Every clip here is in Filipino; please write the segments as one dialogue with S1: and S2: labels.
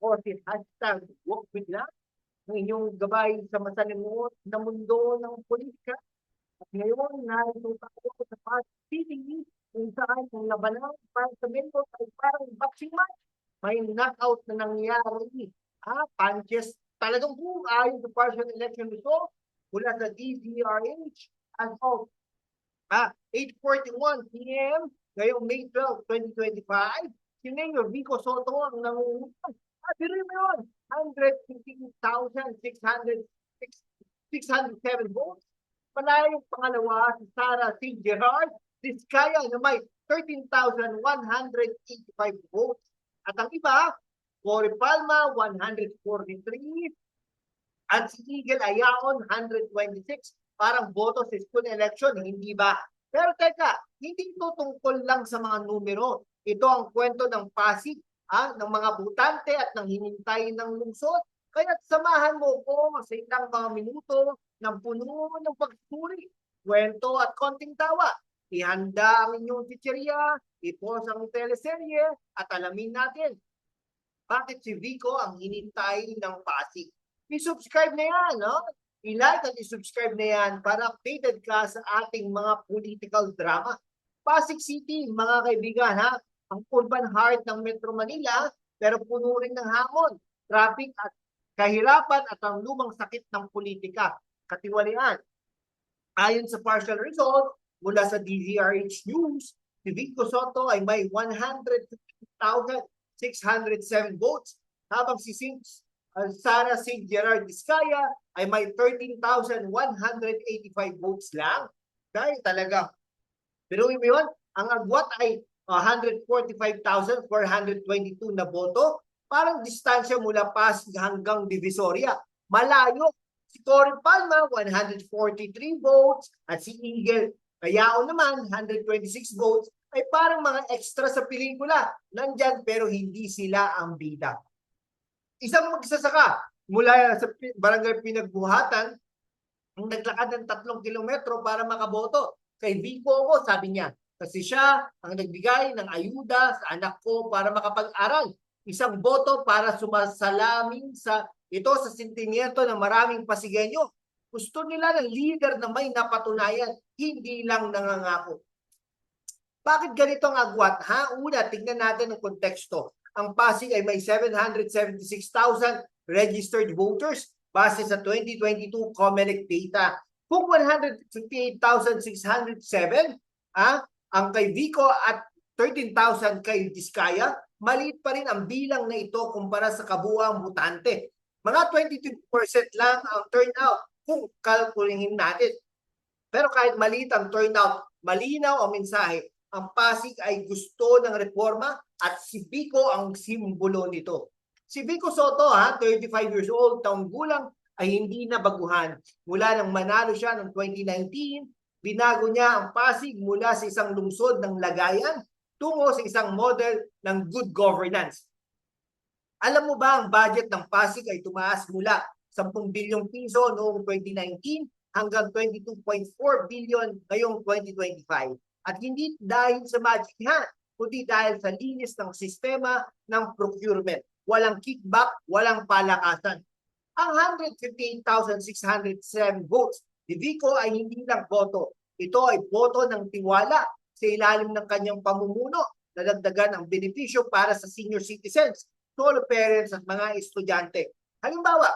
S1: Ako si hashtag walk with love, ang inyong gabay sa masalimuot na mundo ng politika. At ngayon, narito tayo sa Past TV kung saan ang labanan para sa Mentos ay parang boxing match. May knockout na nangyari. Ah, punches talagang po ayon sa partial election result mula sa DZRH as of ah, 8.41 p.m. ngayong May 12, 2025. Si Mayor Vico Soto ang nangungutang. Ah, pero yun, 115,607 votes. Panayong pangalawa si Sarah C. Gerard Vizcaya na may 13,185 votes. At ang iba, Cory Palma, 143. At si Eagle Ayaon, 126. Parang boto sa school election, hindi ba? Pero teka, hindi ito tungkol lang sa mga numero. Ito ang kwento ng Pasig, ah, ng mga butante at ng hinintay ng lungsod. Kaya samahan mo ko sa ilang mga minuto ng puno ng pagturi, kwento at konting tawa. Ihanda ang inyong chichirya, ipos ang teleserye at alamin natin bakit si Vico ang hinintay ng Pasig. I-subscribe na yan, no? I-like at i-subscribe na yan para updated ka sa ating mga political drama. Pasig City, mga kaibigan, ha? Ang urban heart ng Metro Manila, pero puno rin ng hamon, traffic at kahirapan at ang lumang sakit ng politika, katiwalian. Ayon sa partial result mula sa DZRH News, si Vico Soto ay may 150,607 votes, habang si Sing, uh, Sara St. Gerard Vizcaya ay may 13,185 votes lang. Dahil talaga, pero yun, ang agwat ay 145,422 na boto, parang distansya mula Pasig hanggang Divisoria. Malayo. Si Cory Palma, 143 votes, at si Eagle Kayao naman, 126 votes, ay parang mga extra sa pelikula. Nandyan pero hindi sila ang bida. Isang magsasaka mula sa barangay Pinagbuhatan, ang naglakad ng tatlong kilometro para makaboto. Kay Vico ako, sabi niya, kasi siya ang nagbigay ng ayuda sa anak ko para makapag-aral. Isang boto para sumasalamin sa ito sa sentimiento ng maraming Pasigenyo. Gusto nila ng leader na may napatunayan, hindi lang nangangako. Bakit ganito ang agwat? Ha? Una, tingnan natin ang konteksto. Ang Pasig ay may 776,000 registered voters base sa 2022 COMELEC data. Kung 158,607 ah, ang kay Vico at 13,000 kay Vizcaya, maliit pa rin ang bilang na ito kumpara sa kabuang butante. Mga 22% lang ang turnout kung kalkulihin natin. Pero kahit maliit ang turnout, malinaw ang mensahe, ang Pasig ay gusto ng reforma at si Vico ang simbolo nito. Si Vico Soto, ha, 35 years old, taong gulang, ay hindi na baguhan. Mula nang manalo siya noong 2019, binago niya ang Pasig mula sa isang lungsod ng lagayan tungo sa isang model ng good governance. Alam mo ba ang budget ng Pasig ay tumaas mula 10 bilyong piso noong 2019 hanggang 22.4 billion ngayong 2025. At hindi dahil sa magic hand, kundi dahil sa linis ng sistema ng procurement. Walang kickback, walang palakasan. Ang 158,607 votes ni Vico ay hindi lang boto. Ito ay boto ng tiwala sa ilalim ng kanyang pamumuno na dagdagan ang benepisyo para sa senior citizens, solo parents at mga estudyante. Halimbawa,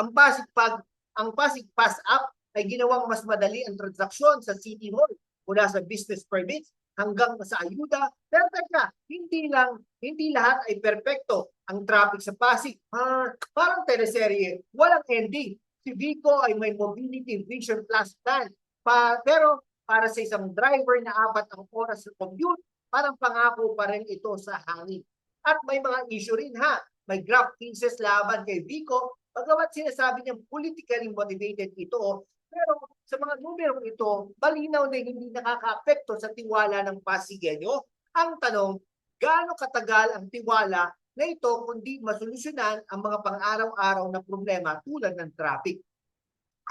S1: ang Pasig Pag ang Pasig Pass App ay ginawang mas madali ang transaksyon sa City Hall mula sa business permits hanggang sa ayuda. Pero teka, hindi lang, hindi lahat ay perpekto. Ang traffic sa Pasig, ah, parang teleserye, walang ending. Si Vico ay may mobility vision plus plan. Pa, pero para sa isang driver na apat ang oras sa commute, parang pangako pa rin ito sa hangin. At may mga issue rin ha. May graph cases laban kay Vico, pagkawat sinasabi niyang politically motivated ito, pero sa mga numero ito, malinaw na hindi nakaka-apekto sa tiwala ng Pasigueño. Ang tanong, gaano katagal ang tiwala na ito kundi masolusyonan ang mga pang-araw-araw na problema tulad ng traffic.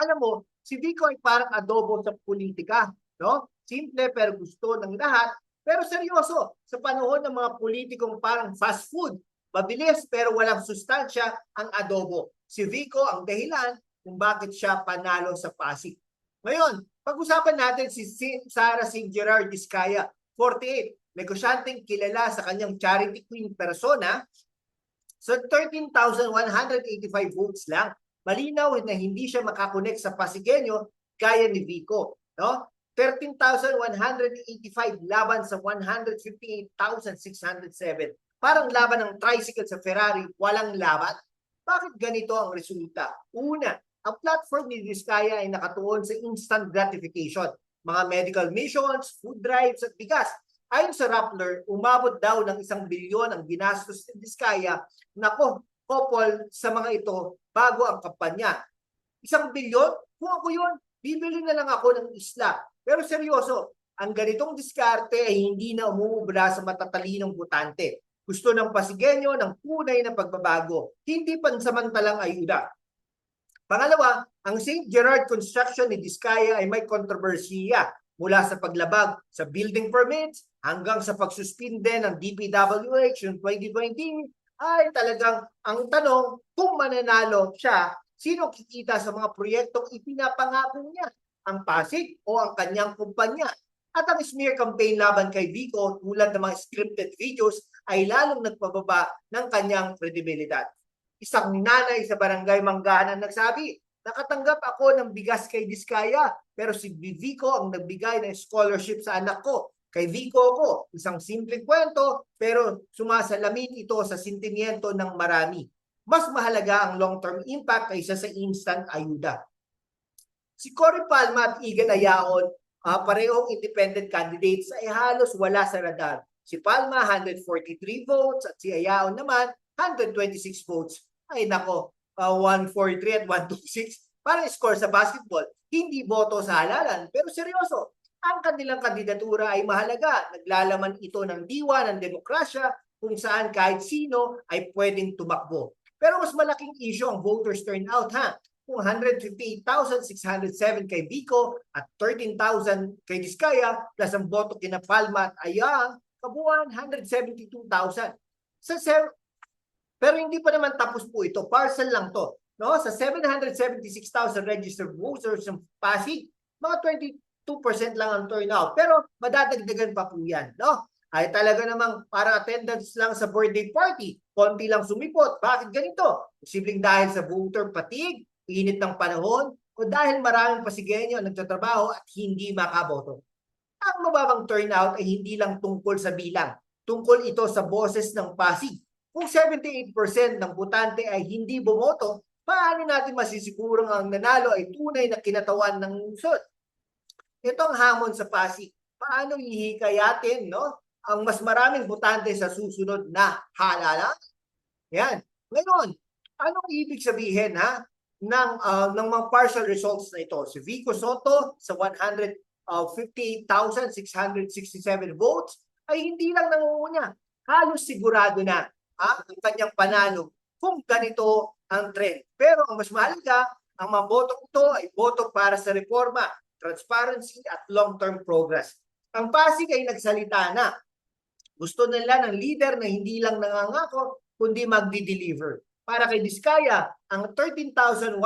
S1: Alam mo, si Vico ay parang adobo sa politika. No? Simple pero gusto ng lahat. Pero seryoso, sa panahon ng mga politikong parang fast food, Mabilis pero walang sustansya ang adobo. Si Vico ang dahilan kung bakit siya panalo sa Pasig. Ngayon, pag-usapan natin si Sarah St. Gerard Vizcaya, 48, negosyanteng kilala sa kanyang charity queen persona. So 13,185 votes lang. Malinaw na hindi siya makakonect sa Pasigueño gaya ni Vico. No? 13,185 laban sa 158,607. Parang laban ng tricycle sa Ferrari, walang laban. Bakit ganito ang resulta? Una, ang platform ni Vizcaya ay nakatuon sa instant gratification. Mga medical missions, food drives at bigas. Ayon sa Rappler, umabot daw ng isang bilyon ang ginastos ni Vizcaya nako, couple sa mga ito bago ang kampanya. Isang bilyon? Kung ako yun, bibili na lang ako ng isla. Pero seryoso, ang ganitong diskarte ay hindi na umuubra sa matatalinong butante. Gusto ng Pasigueño ng tunay na pagbabago, hindi pansamantalang ayuda. Pangalawa, ang St. Gerard construction ni Diskaya ay may kontrobersiya mula sa paglabag sa building permits hanggang sa pagsuspinde ng DPWH noong 2020 ay talagang ang tanong kung mananalo siya, sino kikita sa mga proyektong ipinapangako niya? Ang Pasig o ang kanyang kumpanya? At ang smear campaign laban kay Vico tulad ng mga scripted videos ay lalong nagpababa ng kanyang kredibilidad. Isang nanay sa barangay Manggahan ang nagsabi, nakatanggap ako ng bigas kay Diskaya pero si Vico ang nagbigay ng scholarship sa anak ko. Kay Vico ko, isang simpleng kwento pero sumasalamin ito sa sentimiento ng marami. Mas mahalaga ang long-term impact kaysa sa instant ayuda. Si Cory Palma at Igan Ayaon, ah, parehong independent candidates ay halos wala sa radar. Si Palma 143 votes at si Ayaon naman 126 votes. Ay nako, ah, 143 at 126. Parang score sa basketball. Hindi boto sa halalan. Pero seryoso, ang kanilang kandidatura ay mahalaga. Naglalaman ito ng diwa ng demokrasya kung saan kahit sino ay pwedeng tumakbo. Pero mas malaking issue ang voters turnout ha. Kung 158,607 kay Vico at 13,000 kay Diskaya plus ang boto kina Palma at Ayang, kabuuan 172,000. Sa pero hindi pa naman tapos po ito. Parcel lang to. No? Sa 776,000 registered voters ng Pasig, mga 22% lang ang turnout. Pero madadagdagan pa po yan. No? Ay talaga namang para attendance lang sa birthday party, konti lang sumipot. Bakit ganito? Posibleng dahil sa voter fatigue, init ng panahon, o dahil maraming Pasigueño ang nagtatrabaho at hindi makaboto. Ang mababang turnout ay hindi lang tungkol sa bilang. Tungkol ito sa boses ng Pasig. Kung 78% ng botante ay hindi bumoto, paano natin masisigurong ang nanalo ay tunay na kinatawan ng lungsod? Ito ang hamon sa Pasig. Paano ihikayatin no, ang mas maraming botante sa susunod na halalan? Yan. Ngayon, anong ibig sabihin ha ng ah, ng mga partial results na ito? Si Vico Soto sa 158,667 votes ay hindi lang nangunguna. Halos sigurado na ha, ang kanyang panalo kung ganito ang trend. Pero ang mas mahalaga, ang mga boto ito ay boto para sa reforma, transparency at long-term progress. Ang Pasig ay nagsalita na. Gusto nila ng leader na hindi lang nangangako, kundi magdi-deliver. Para kay Diskaya, ang 13,185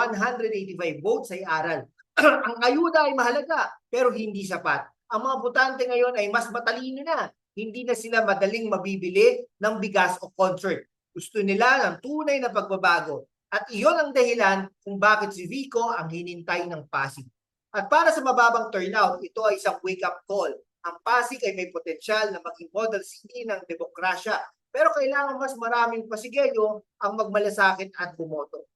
S1: votes ay aral. ang ayuda ay mahalaga, pero hindi sapat. Ang mga botante ngayon ay mas matalino na. Hindi na sila madaling mabibili ng bigas o concert. Gusto nila ng tunay na pagbabago. At iyon ang dahilan kung bakit si Vico ang hinintay ng Pasig. At para sa mababang turnout, ito ay isang wake-up call. Ang Pasig ay may potensyal na maging model city ng demokrasya. Pero kailangan mas maraming Pasigueño ang magmalasakit at bumoto.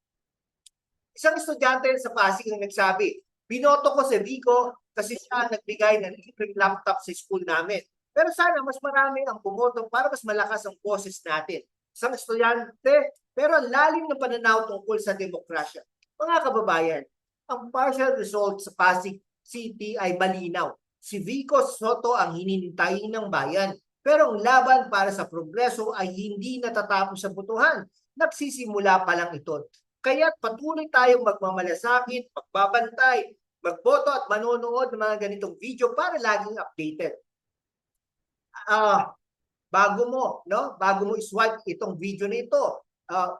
S1: Isang estudyante sa Pasig ang nagsabi, binoto ko si Vico kasi siya ang nagbigay ng libreng laptop sa school namin. Pero sana mas marami ang bumoto para mas malakas ang boses natin. Isang estudyante, pero ang lalim na pananaw tungkol sa demokrasya. Mga kababayan, ang partial result sa Pasig City ay malinaw. Si Vico Soto ang hinintay ng bayan. Pero ang laban para sa progreso ay hindi natatapos sa butuhan. Nagsisimula pa lang ito. Kaya patuloy tayong magmamalasakit, magbabantay, magboto at manonood ng mga ganitong video para laging updated. Ah, bago mo, no? Bago mo i-swipe itong video na ito, uh,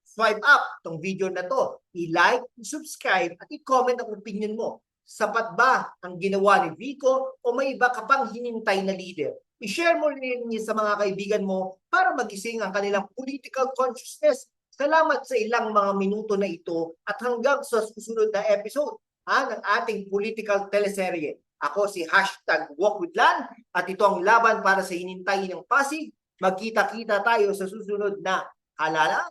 S1: swipe up itong video na to, i-like, i-subscribe, at i-comment ang opinion mo. Sapat ba ang ginawa ni Vico o may iba ka pang hinintay na leader? I-share mo rin yun sa mga kaibigan mo para magising ang kanilang political consciousness. Salamat sa ilang mga minuto na ito at hanggang sa susunod na episode ha, ng ating political teleserye. Ako si hashtag Walkwithlan at ito ang laban para sa hinintay ng Pasig. Magkita-kita tayo sa susunod na halalan.